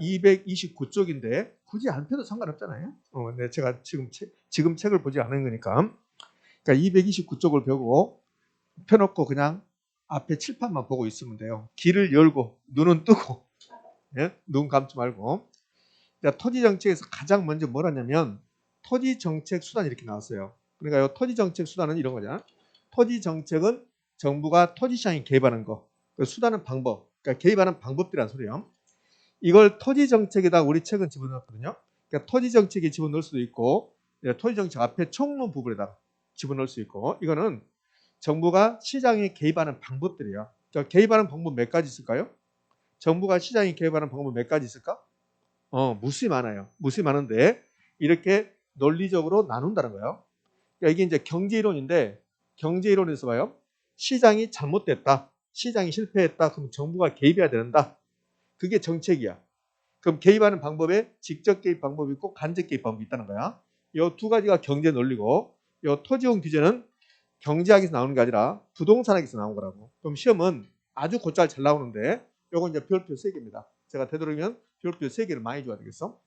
229쪽인데 굳이 안 펴도 상관없잖아요. 어, 네, 제가 지금 책, 지금 책을 보지 않은 거니까. 그러니까 229쪽을 펴고 펴놓고 그냥 앞에 칠판만 보고 있으면 돼요. 귀를 열고 눈은 뜨고 예? 눈 감지 말고. 자, 토지 정책에서 가장 먼저 뭘 하냐면 토지 정책 수단 이렇게 나왔어요. 그러니까 요 토지 정책 수단은 이런 거잖아. 토지 정책은 정부가 토지 시장에 개입하는 거. 그 수단은 방법. 그러니까 개입하는 방법들이란 소리예요. 이걸 토지 정책에다 우리 책은 집어넣었거든요. 그러니까 토지 정책에 집어넣을 수도 있고 예, 토지 정책 앞에 총론 부분에다 집어넣을 수 있고 이거는 정부가 시장에 개입하는 방법들이에요. 그러니까 개입하는 방법 몇 가지 있을까요? 정부가 시장에 개입하는 방법 몇 가지 있을까? 어, 무수히 많아요. 무수히 많은데 이렇게 논리적으로 나눈다는 거예요. 그러니까 이게 이제 경제 이론인데 경제 이론에서 봐요. 시장이 잘못됐다. 시장이 실패했다. 그럼 정부가 개입해야 된다. 그게 정책이야. 그럼 개입하는 방법에 직접 개입 방법이 있고 간접 개입 방법이 있다는 거야. 이 두 가지가 경제 논리고 이 토지용 규제는 경제학에서 나오는 게 아니라 부동산학에서 나온 거라고. 그럼 시험은 아주 곧잘 잘 나오는데 요건 이제 별표 3개입니다. 제가 되도록이면 별표 3개를 많이 줘야 되겠어.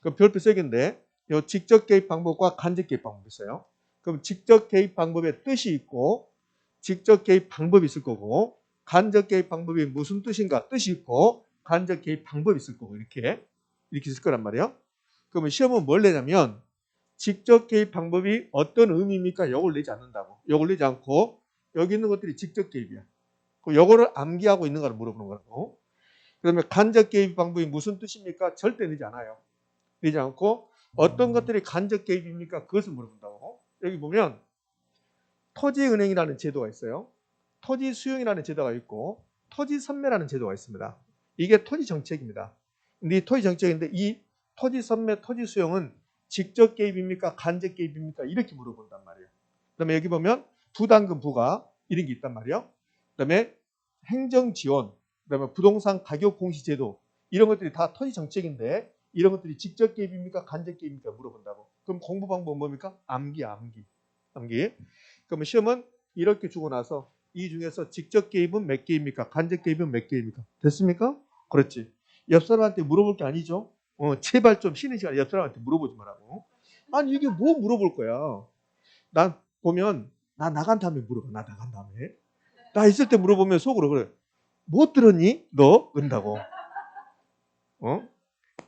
그럼 별표 3개인데 요 직접 개입 방법과 간접 개입 방법이 있어요. 그럼 직접 개입 방법의 뜻이 있고 직접 개입 방법이 있을 거고 간접 개입 방법이 무슨 뜻인가 뜻이 있고 간접 개입 방법이 있을 거고 이렇게 이렇게 있을 거란 말이에요. 그러면 시험은 뭘 내냐면 직접 개입 방법이 어떤 의미입니까? 요걸 내지 않는다고. 요걸 내지 않고 여기 있는 것들이 직접 개입이야. 그럼 요거를 암기하고 있는 가를 물어보는 거라고. 그다음에 간접 개입 방법이 무슨 뜻입니까? 절대 내지 않아요. 내지 않고 어떤 것들이 간접 개입입니까? 그것을 물어본다고. 여기 보면 토지은행이라는 제도가 있어요. 토지 수용이라는 제도가 있고 토지 선매라는 제도가 있습니다. 이게 토지 정책입니다. 근데 이 토지 정책인데 이 토지 선매, 토지 수용은 직접 개입입니까? 간접 개입입니까? 이렇게 물어본단 말이에요. 그 다음에 여기 보면 부담금 부과 이런 게 있단 말이에요. 그 다음에 행정 지원, 그 다음에 부동산 가격 공시 제도 이런 것들이 다 토지 정책인데 이런 것들이 직접 개입입니까? 간접 개입입니까? 물어본다고. 그럼 공부 방법은 뭡니까? 암기, 암기, 암기. 그러면 시험은 이렇게 주고 나서 이 중에서 직접 개입은 몇 개입니까? 간접 개입은 몇 개입니까? 됐습니까? 그렇지. 옆 사람한테 물어볼 게 아니죠. 어, 제발 좀 쉬는 시간에 옆 사람한테 물어보지 말라고. 아니 이게 뭐 물어볼 거야. 난 보면 나 나간 다음에 물어봐. 나 나간 다음에. 나 있을 때 물어보면 속으로 그래. 못 들었니? 너? 그런다고. 어?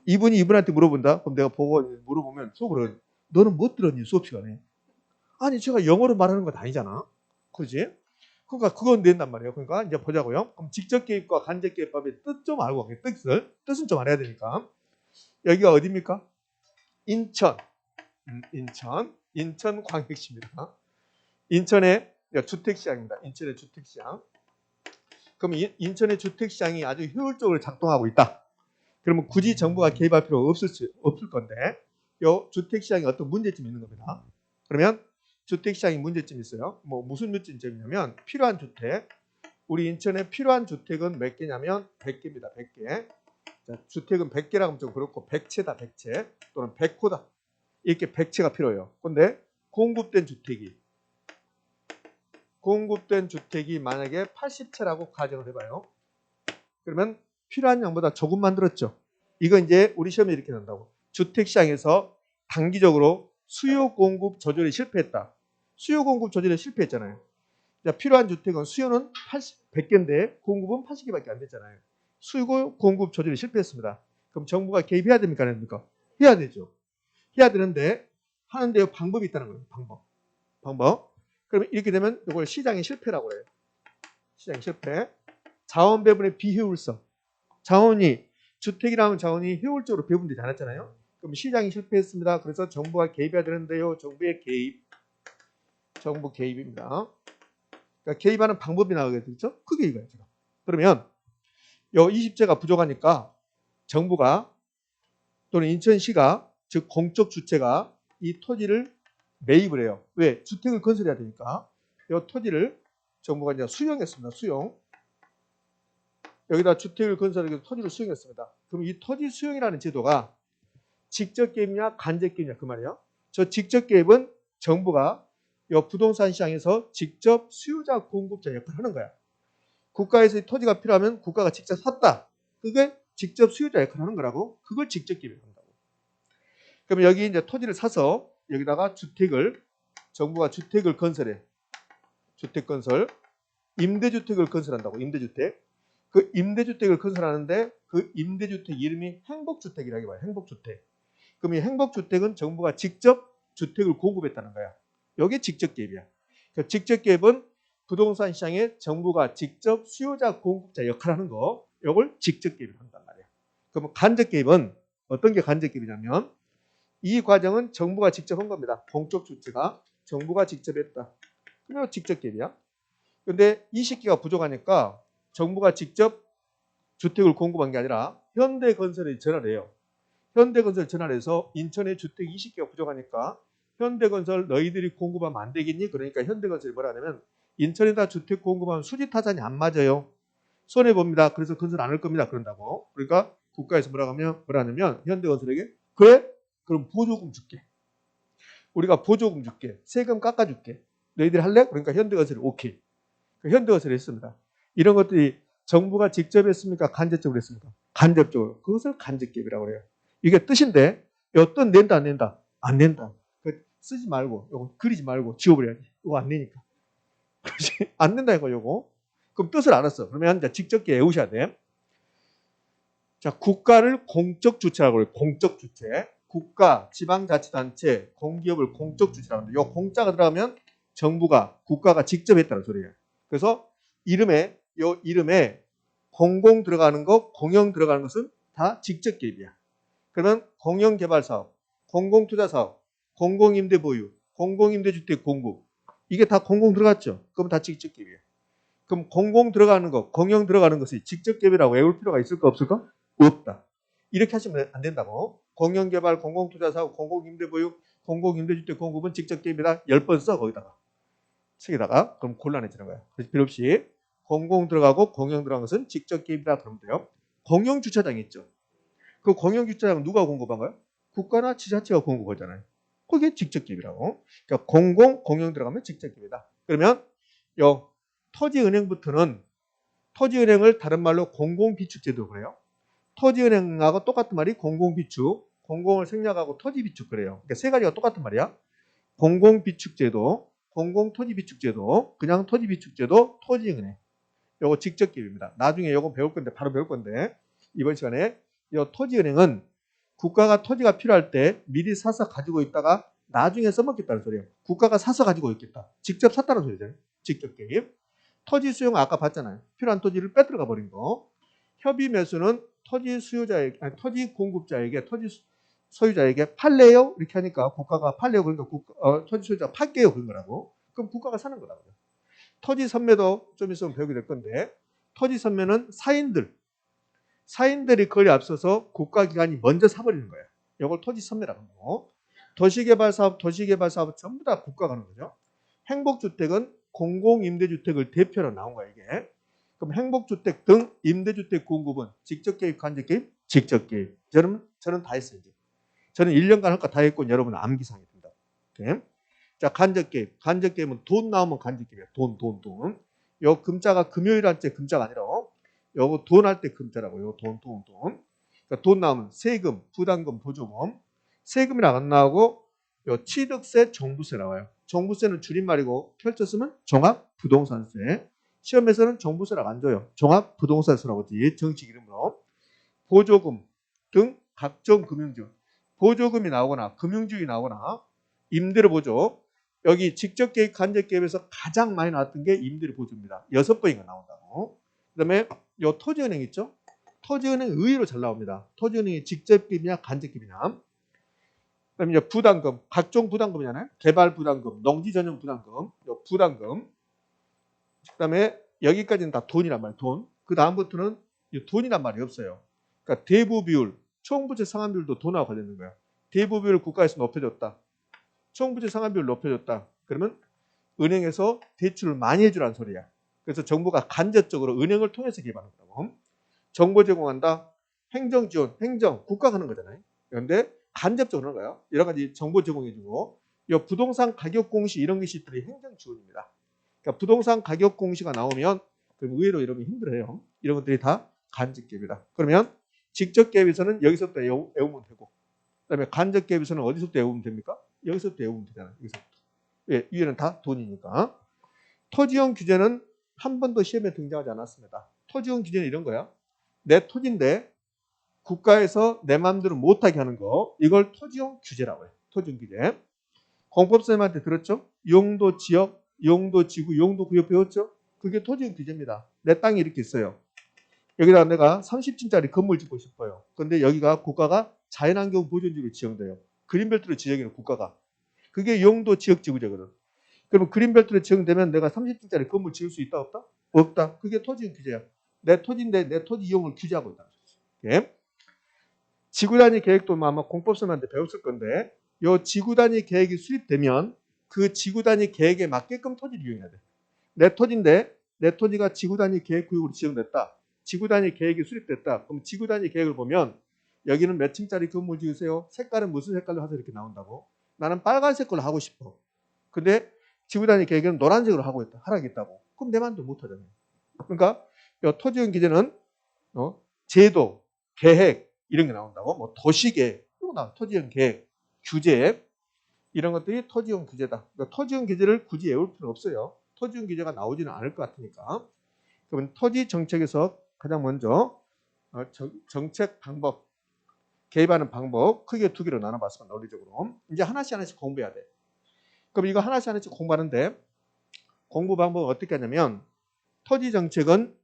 이분이 이분한테 물어본다? 그럼 내가 보고 물어보면 속으로 너는 못 들었니? 수업 시간에. 아니 제가 영어로 말하는 건 아니잖아. 그지? 그러니까 그건 낸단 말이에요. 그러니까 이제 보자고요. 그럼 직접 개입과 간접 개입법의 뜻 좀 알고 가게 뜻을 뜻은 좀 알아야 되니까. 여기가 어디입니까? 인천. 음, 인천. 인천 광역시입니다. 인천의 주택시장입니다. 인천의 주택시장. 그럼 인- 인천의 주택시장이 아주 효율적으로 작동하고 있다. 그러면 굳이 정부가 개입할 필요가 없을, 수- 없을 건데 요 주택시장에 어떤 문제점이 있는 겁니다. 그러면 주택 시장이 문제점이 있어요. 뭐 무슨 문제점이냐면 필요한 주택. 우리 인천에 필요한 주택은 몇 개냐면 100개입니다. 100개. 자, 주택은 100개라고 하면 좀 그렇고 100채다 100채 또는 100호다. 이렇게 100채가 필요해요. 근데 공급된 주택이 공급된 주택이 만약에 80채라고 가정을 해봐요. 그러면 필요한 양보다 조금 만들었죠. 이거 이제 우리 시험에 이렇게 난다고. 주택시장에서 단기적으로 수요 공급 조절이 실패했다. 수요 공급 조절에 실패했잖아요. 자, 필요한 주택은 수요는 80, 100개인데 공급은 80개밖에 안 됐잖아요. 수요 공급 조절이 실패했습니다. 그럼 정부가 개입해야 됩니까? 안 됩니까? 해야 되죠. 해야 되는데 하는데 방법이 있다는 거예요. 방법. 방법. 그러면 이렇게 되면 이걸 시장의 실패라고 해요. 시장 실패. 자원 배분의 비효율성. 자원이 주택이라는 자원이 효율적으로 배분되지 않았잖아요. 그럼 시장이 실패했습니다. 그래서 정부가 개입해야 되는데요. 정부의 개입. 정부 개입입니다. 그러니까 개입하는 방법이 나오겠죠? 그게 이거예요. 지금. 그러면 요 20제가 부족하니까 정부가 또는 인천시가 즉 공적 주체가 이 토지를 매입을 해요. 왜? 주택을 건설해야 되니까. 이 토지를 정부가 이제 수용했습니다. 수용. 여기다 주택을 건설하기 위해서 토지를 수용했습니다. 그럼 이 토지 수용이라는 제도가 직접 개입이냐 간접 개입이냐 그 말이에요. 저 직접 개입은 정부가 이 부동산 시장에서 직접 수요자 공급자 역할을 하는 거야. 국가에서 이 토지가 필요하면 국가가 직접 샀다. 그게 직접 수요자 역할을 하는 거라고 그걸 직접 개입을 한다고. 그러면 여기 이제 토지를 사서 여기다가 주택을 정부가 주택을 건설해. 주택 건설, 임대주택을 건설한다고. 임대주택. 그 임대주택을 건설하는데 그 임대주택 이름이 행복주택이라고 봐요. 행복주택. 그럼 이 행복주택은 정부가 직접 주택을 공급했다는 거야. 이게 직접 개입이야. 그 직접 개입은 부동산 시장에 정부가 직접 수요자 공급자 역할을 하는 거, 이걸 직접 개입을 한단 말이야. 그럼 간접 개입은 어떤 게 간접 개입이냐면 이 과정은 정부가 직접 한 겁니다. 공적 주체가 정부가 직접 했다. 그러면 직접 개입이야. 근데 이 시기가 부족하니까 정부가 직접 주택을 공급한 게 아니라 현대건설에 전화를 해요. 현대건설 전화를 해서 인천에 주택 20개가 부족하니까 현대건설 너희들이 공급하면 안 되겠니? 그러니까 현대건설이 뭐라 하냐면 인천에다 주택 공급하면 수지 타산이 안 맞아요. 손해 봅니다. 그래서 건설 안 할 겁니다. 그런다고. 그러니까 국가에서 뭐라 하면 뭐라 하냐면 현대건설에게 그래? 그럼 보조금 줄게. 우리가 보조금 줄게. 세금 깎아 줄게. 너희들 할래? 그러니까 현대건설이 오케이. 그 현대건설이 했습니다. 이런 것들이 정부가 직접 했습니까? 간접적으로 했습니까? 간접적으로. 그것을 간접개입이라고 그래요. 이게 뜻인데 어떤 낸다 안 낸다? 안 낸다. 그 쓰지 말고 요거 그리지 말고 지워버려야지. 이거 안 내니까. 그렇지? 안 된다 이거 요거. 그럼 뜻을 알았어. 그러면 이제 직접 외우셔야 돼. 자, 국가를 공적 주체라고 그래요. 공적 주체. 국가, 지방자치단체, 공기업을 공적 주체라고 합니다. 요 공자가 들어가면 정부가, 국가가 직접 했다는 소리예요. 그래서 이름에, 요 이름에 공공 들어가는 거, 공영 들어가는 것은 다 직접 개입이야. 그러면 공영 개발 사업, 공공 투자 사업, 공공임대 보유, 공공임대주택 공급 이게 다 공공 들어갔죠. 그럼 다 직접 개입이에요. 그럼 공공 들어가는 거, 공영 들어가는 것이 직접 개입이라고 외울 필요가 있을까 없을까? 없다. 이렇게 하시면 안 된다고. 공영개발, 공공투자사업, 공공임대보유, 공공임대주택 공급은 직접 개입이다. 10번 써 거기다가. 책에다가 그럼 곤란해지는 거야. 그래서 필요 없이 공공 들어가고 공영 들어간 것은 직접 개입이다 그러면 돼요. 공영 주차장 있죠. 그 공영 주차장 누가 공급한 거야? 국가나 지자체가 공급하잖아요. 그게 직접 개입이라고. 그러니까 공공 공영 들어가면 직접 개입이다. 그러면 요 토지은행부터는 토지은행을 다른 말로 공공비축제도 그래요. 토지은행하고 똑같은 말이 공공비축, 공공을 생략하고 토지비축 그래요. 그러니까 세 가지가 똑같은 말이야. 공공비축제도, 공공토지비축제도, 그냥 토지비축제도, 토지은행. 요거 직접 개입입니다. 나중에 요거 배울 건데 바로 배울 건데 이번 시간에 이 토지은행은 국가가 토지가 필요할 때 미리 사서 가지고 있다가 나중에 써먹겠다는 소리예요. 국가가 사서 가지고 있겠다. 직접 샀다는 소리죠. 직접 개입. 토지 수용 아까 봤잖아요. 필요한 토지를 빼들어가 버린 거. 협의 매수는 토지 수요자에게, 아니, 토지 공급자에게, 토지 수- 소유자에게 팔래요? 이렇게 하니까 국가가 팔래요? 그러니까 국- 어, 토지 소유자가 팔게요? 그런 거라고. 그럼 국가가 사는 거라고요. 토지 선매도 좀 있으면 배우게 될 건데, 토지 선매는 사인들, 사인들이 거리 앞서서 국가기관이 먼저 사버리는 거예요. 이걸 토지 선매라고 하고, 도시개발 사업, 도시개발 사업 전부 다 국가가 하는 거죠. 행복주택은 공공임대주택을 대표로 나온 거야, 이게. 그럼 행복주택 등 임대주택 공급은 직접 개입, 간접 개입? 직접 개입. 저는, 저는 다 했어요, 이제. 저는 1년간 할 거 다 했고, 여러분은 암기상이 된다. 오케이? 자, 간접 개입. 간접 개입은 돈 나오면 간접 개입이야. 돈, 돈, 돈. 요 금자가 금요일 할때 금자가 아니라, 요거 돈 할 때 금자라고, 요 돈, 돈, 돈. 그러니까 돈 나오면 세금, 부담금, 보조금. 세금이랑 안 나오고, 요 취득세, 종부세 나와요. 종부세는 줄임말이고, 펼쳤으면 종합 부동산세. 시험에서는 종부세라고 안 줘요. 종합 부동산세라고 지 정식 이름으로. 보조금 등 각종 금융지원. 보조금이 나오거나 금융지원이 나오거나 임대료 보조. 여기 직접 개입, 간접 개입에서 가장 많이 나왔던 게 임대료 보조입니다. 여섯 번인가 나온다고. 그다음에 요 토지은행 있죠? 토지은행 의외로 잘 나옵니다. 토지은행이 직접 개입이냐 간접 개입이냐. 그다음에 이제 부담금, 각종 부담금이잖아요. 개발 부담금, 농지 전용 부담금, 요 부담금. 그다음에 여기까지는 다 돈이란 말이에요. 돈. 그 다음부터는 이 돈이란 말이 없어요. 그러니까 대부 비율, 총부채 상환 비율도 돈하고 관련된 거야. 대부 비율을 국가에서 높여줬다. 총부채 상환 비율 높여줬다. 그러면 은행에서 대출을 많이 해주라는 소리야. 그래서 정부가 간접적으로 은행을 통해서 개발한 거고. 정보 제공한다. 행정 지원, 행정, 국가가 하는 거잖아요. 그런데 간접적으로 하는 거예요. 여러 가지 정보 제공해주고. 이 부동산 가격 공시 이런 것들이 행정 지원입니다. 그러니까 부동산 가격 공시가 나오면 그럼 의외로 여러분이 힘들어요. 이런 것들이 다 간접 개입이다. 그러면 직접 개입에서는 여기서부터 외우 면 되고 그다음에 간접 개입에서는 어디서부터 외우면 됩니까? 여기서부터 외우면 되잖아요. 여기서부터. 예, 위에는 다 돈이니까. 토지용 규제는 한 번도 시험에 등장하지 않았습니다. 토지용 규제는 이런 거야. 내 토지인데 국가에서 내 마음대로 못하게 하는 거 이걸 토지용 규제라고 해요. 토지용 규제. 공법 선생님한테 들었죠? 용도 지역, 용도 지구, 용도 구역 배웠죠? 그게 토지용 규제입니다. 내 땅이 이렇게 있어요. 여기다 내가 30층짜리 건물 짓고 싶어요. 근데 여기가 국가가 자연환경 보존지로 지정돼요. 그린벨트로 지정해요, 국가가. 그게 용도 지역 지구제거든. 그러면 그린벨트로 지정되면 내가 30층짜리 건물 지을 수 있다 없다? 없다. 그게 토지용 규제야. 내 토지인데 내 토지 이용을 규제하고 있다. 예? 지구 단위 계획도 아마 공법선한테 배웠을 건데 요 지구 단위 계획이 수립되면 그 지구 단위 계획에 맞게끔 토지를 이용해야 돼. 내 토지인데 내 토지가 지구 단위 계획 구역으로 지정됐다. 지구 단위 계획이 수립됐다. 그럼 지구 단위 계획을 보면 여기는 몇 층짜리 건물 지으세요? 색깔은 무슨 색깔로 하서 이렇게 나온다고? 나는 빨간색 걸로 하고 싶어. 근데 지구 단위 계획은 노란색으로 하고 있다. 하라겠다고. 그럼 내 마음대로 못 하잖아요. 그러니까 요 토지용 기재는 어, 제도, 계획 이런 게 나온다고. 뭐 도시계획, 토지용 계획, 규제 이런 것들이 토지용 규제다. 그러니까 토지용 규제를 굳이 외울 필요 없어요. 토지용 규제가 나오지는 않을 것 같으니까. 그러면 토지 정책에서 가장 먼저 어, 정- 정책 방법, 개입하는 방법 크게 두 개로 나눠봤습니다. 논리적으로. 이제 하나씩 하나씩 공부해야 돼. 그럼 이거 하나씩 하나씩 공부하는데 공부 방법은 어떻게 하냐면 토지 정책은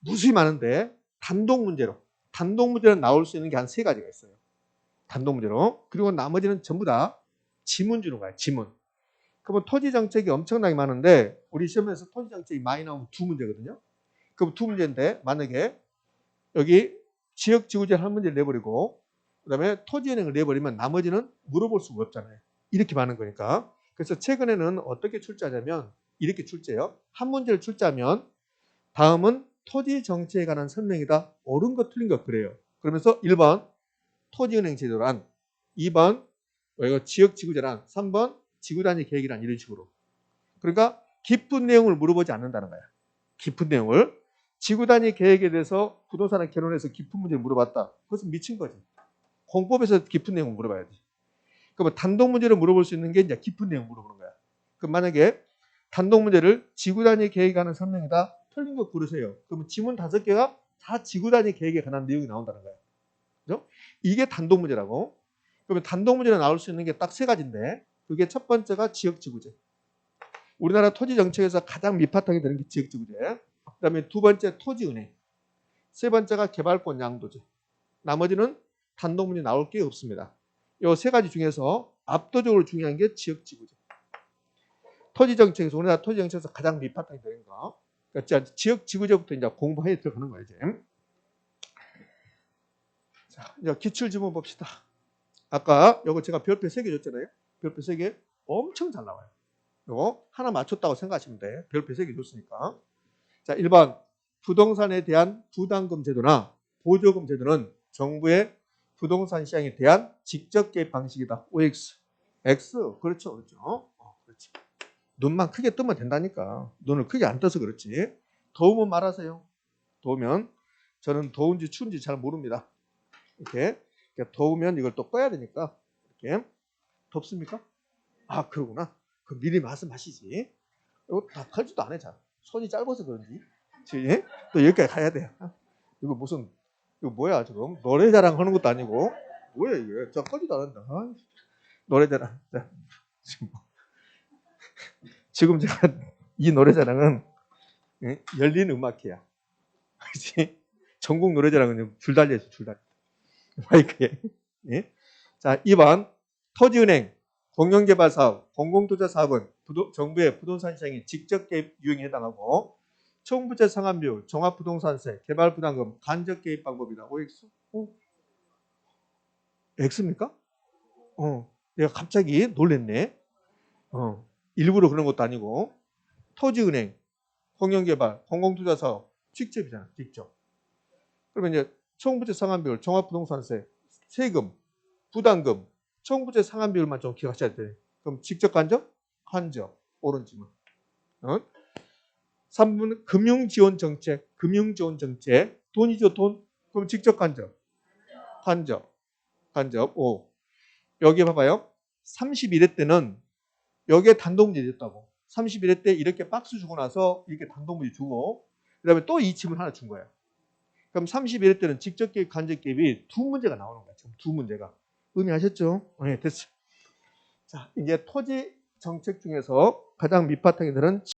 무수히 많은데 단독 문제로 단독 문제로 나올 수 있는 게 한 세 가지가 있어요. 단독 문제로. 그리고 나머지는 전부 다 지문 주는 거야. 지문. 그러면 토지 정책이 엄청나게 많은데 우리 시험에서 토지 정책이 많이 나오면 두 문제거든요. 그럼 두 문제인데 만약에 여기 지역 지구제 한 문제를 내버리고 그다음에 토지은행을 내버리면 나머지는 물어볼 수가 없잖아요. 이렇게 많은 거니까. 그래서 최근에는 어떻게 출제하냐면 이렇게 출제해요. 한 문제를 출제하면 다음은 토지 정책에 관한 설명이다. 옳은 것 틀린 것 그래요. 그러면서 1번 토지은행 제도란 2번 어, 이거 지역 지구제란 3번 지구 단위 계획이란 이런 식으로. 그러니까 깊은 내용을 물어보지 않는다는 거야. 깊은 내용을 지구 단위 계획에 대해서 부동산을 개론해서 깊은 문제를 물어봤다. 그것은 미친 거지. 공법에서 깊은 내용을 물어봐야지. 그러면 단독 문제를 물어볼 수 있는 게 이제 깊은 내용 물어보는 거야. 그럼 만약에 단독 문제를 지구 단위 계획에 관한 설명이다. 틀린 거 고르세요. 그러면 지문 다섯 개가 다 지구 단위 계획에 관한 내용이 나온다는 거야. 그죠? 이게 단독 문제라고. 그러면 단독 문제로 나올 수 있는 게 딱 세 가지인데 그게 첫 번째가 지역 지구제. 우리나라 토지 정책에서 가장 밑바탕이 되는 게 지역 지구제. 그다음에 두 번째 토지 은행. 세 번째가 개발권 양도제. 나머지는 단독 문제 나올 게 없습니다. 이세 가지 중에서 압도적으로 중요한 게 지역 지구제. 토지 정책에서 우리나라 토지 정책에서 가장 밑바탕이 되는 거. 그러니까 지역 지구제부터 이제 공부해 들어가는 거예요, 이제. 자, 이제 기출 지문 봅시다. 아까 요거 제가 별표 3개 줬잖아요. 별표 3개 엄청 잘 나와요. 요거 하나 맞췄다고 생각하시면 돼. 별표 3개 줬으니까. 자, 1번 부동산에 대한 부담금 제도나 보조금 제도는 정부의 부동산 시장에 대한 직접 개입 방식이다. OX. X. 그렇죠. 그렇죠. 어, 그렇지. 눈만 크게 뜨면 된다니까. 눈을 크게 안 떠서 그렇지. 더우면 말하세요. 더우면 저는 더운지 추운지 잘 모릅니다. 이렇게 그러니까 더우면 이걸 또 꺼야 되니까 이렇게 덥습니까? 아 그러구나. 그 미리 말씀하시지. 이거 답하지도 않아 잘. 손이 짧아서 그런지. 그치? 또 여기까지 가야 돼. 이거 무슨 이거 뭐야 지금 노래자랑 하는 것도 아니고 뭐야 이게? 저 꺼지도 않는다. 아, 노래자랑. 자, 지금 뭐. 지금 제가 이 노래자랑은 예? 열린 음악회야. 그렇지? 전국 노래자랑은 줄 달려 있어 줄 달려. 마이크에. 예? 자, 2번 토지은행, 공영개발사업, 공공투자사업은 정부의 부동산 시장에 직접 개입 유형에 해당하고 총부채 상환비율, 종합부동산세, 개발부담금, 간접 개입 방법이다. OX? 어? X입니까? 어, 내가 갑자기 놀랬네. 어, 일부러 그런 것도 아니고 토지은행, 공영개발, 공공투자사업, 직접이잖아, 직접. 그러면 이제 총부채 상환비율, 종합부동산세, 세금, 부담금, 총부채 상환비율만 좀 기억하셔야 돼. 그럼 직접 간접? 간접. 옳은 질문. 어? 3번 금융 지원 정책, 금융 지원 정책. 돈이죠, 돈. 그럼 직접 간접. 간접, 간접 5. 여기 봐봐요. 31회 때는 여기에 단독문제 줬다고. 31회 때 이렇게 박스 주고 나서 이렇게 단독문제 주고 그 다음에 또 이 칩을 하나 준 거예요. 그럼 31회 때는 직접 개입, 간접 개입이 두 문제가 나오는 거야. 지금 두 문제가. 의미하셨죠? 네, 됐어. 자, 이제 토지 정책 중에서 가장 밑바탕이 되는